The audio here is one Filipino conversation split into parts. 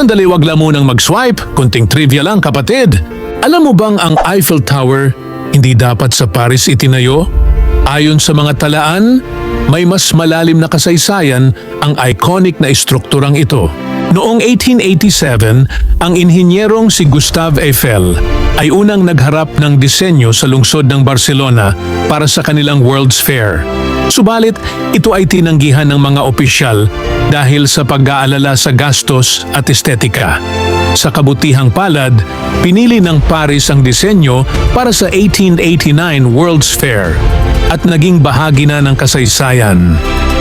Sandali wag lang munang mag-swipe, kunting trivia lang kapatid. Alam mo bang ang Eiffel Tower hindi dapat sa Paris itinayo? Ayon sa mga talaan, may mas malalim na kasaysayan ang iconic na estrukturang ito. Noong 1887, ang inhinyerong si Gustave Eiffel ay unang nagharap ng disenyo sa lungsod ng Barcelona para sa kanilang World's Fair. Subalit, ito ay tinanggihan ng mga opisyal dahil sa pag-aalala sa gastos at estetika. Sa kabutihang palad, pinili ng Paris ang disenyo para sa 1889 World's Fair at naging bahagi na ng kasaysayan.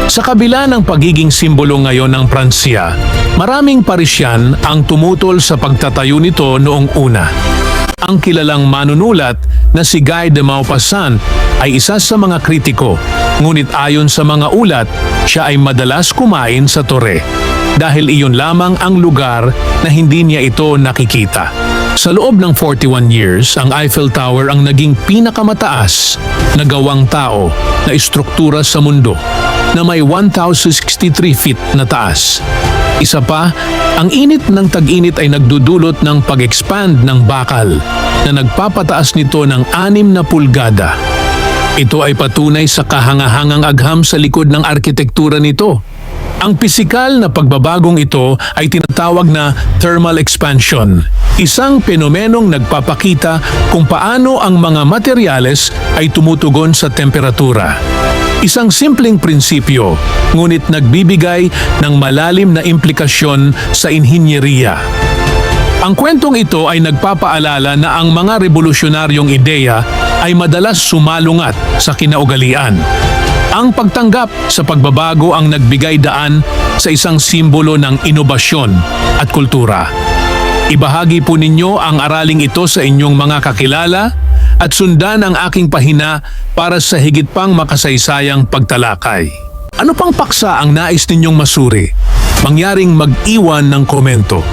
Sa kabila ng pagiging simbolo ngayon ng Pransya, maraming Parisyan ang tumutol sa pagtatayo nito noong una. Ang kilalang manunulat na si Guy de Maupassant ay isa sa mga kritiko, ngunit ayon sa mga ulat, siya ay madalas kumain sa tore dahil iyon lamang ang lugar na hindi niya ito nakikita. Sa loob ng 41 years, ang Eiffel Tower ang naging pinakamataas na gawang tao na istruktura sa mundo na may 1,063 feet na taas. Isa pa, ang init ng tag-init ay nagdudulot ng pag-expand ng bakal na nagpapataas nito ng 6 na pulgada. Ito ay patunay sa kahangahangang agham sa likod ng arkitektura nito. Ang pisikal na pagbabagong ito ay tinatawag na thermal expansion, isang fenomenong nagpapakita kung paano ang mga materyales ay tumutugon sa temperatura. Isang simpleng prinsipyo, ngunit nagbibigay ng malalim na implikasyon sa inhinyeriya. Ang kwentong ito ay nagpapaalala na ang mga revolusyonaryong ideya ay madalas sumalungat sa kinaugalian. Ang pagtanggap sa pagbabago ang nagbigay daan sa isang simbolo ng inobasyon at kultura. Ibahagi po ninyo ang araling ito sa inyong mga kakilala at sundan ang aking pahina para sa higit pang makasaysayang pagtalakay. Ano pang paksa ang nais ninyong masuri? Mangyaring mag-iwan ng komento.